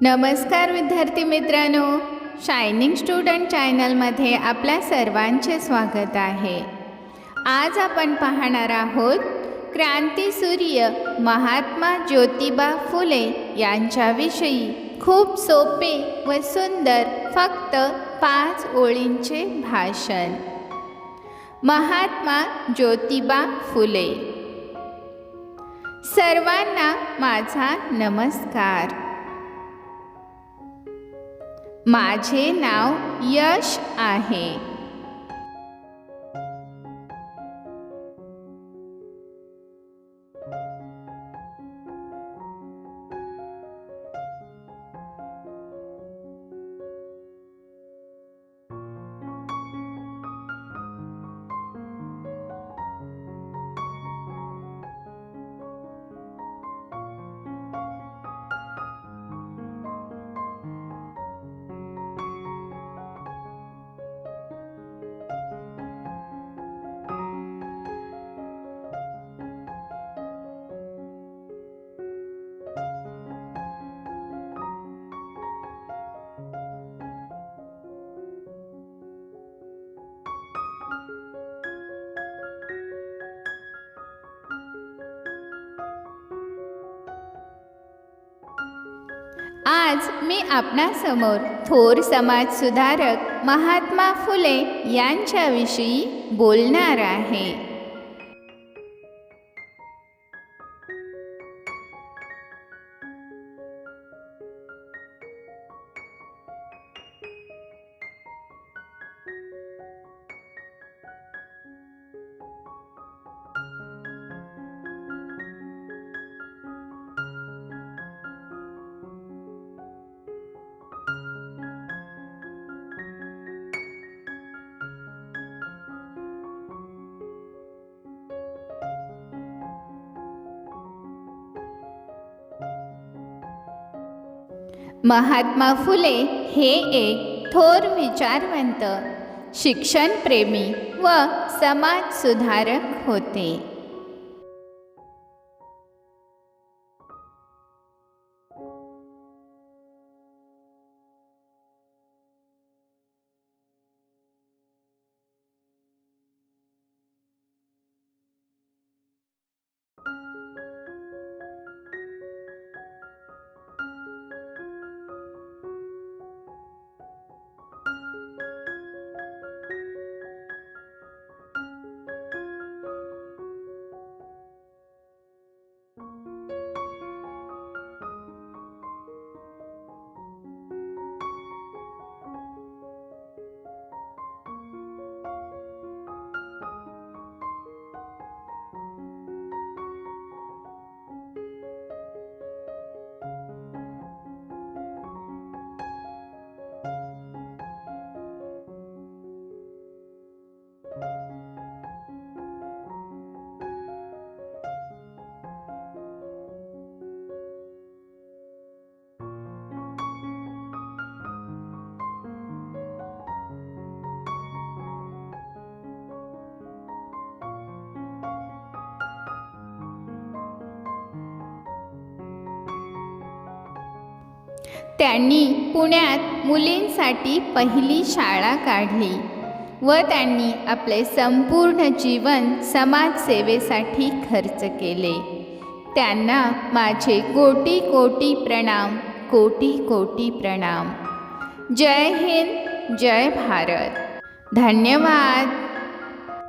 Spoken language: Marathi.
नमस्कार विद्यार्थी मित्रांनो. शायनिंग स्टुडंट चॅनलमध्ये आपल्या सर्वांचे स्वागत आहे. आज आपण पाहणार आहोत क्रांती सूर्य महात्मा ज्योतिबा फुले यांच्याविषयी. खूप सोपे व सुंदर फक्त पाच ओळींचे भाषण. महात्मा ज्योतिबा फुले. सर्वांना माझा नमस्कार. माझे नाव यश आहे. आज मी आपणासमोर थोर समाजसुधारक महात्मा फुले यांच्याविषयी बोलणार आहे. महात्मा फुले हे एक थोर विचारवंत शिक्षणप्रेमी व समाजसुधारक होते. त्यांनी पुण्यात मुलींसाठी पहिली शाळा काढली व त्यांनी आपले संपूर्ण जीवन समाजसेवेसाठी खर्च केले. त्यांना माझे कोटी कोटी प्रणाम कोटी कोटी प्रणाम. जय हिंद जय भारत. धन्यवाद.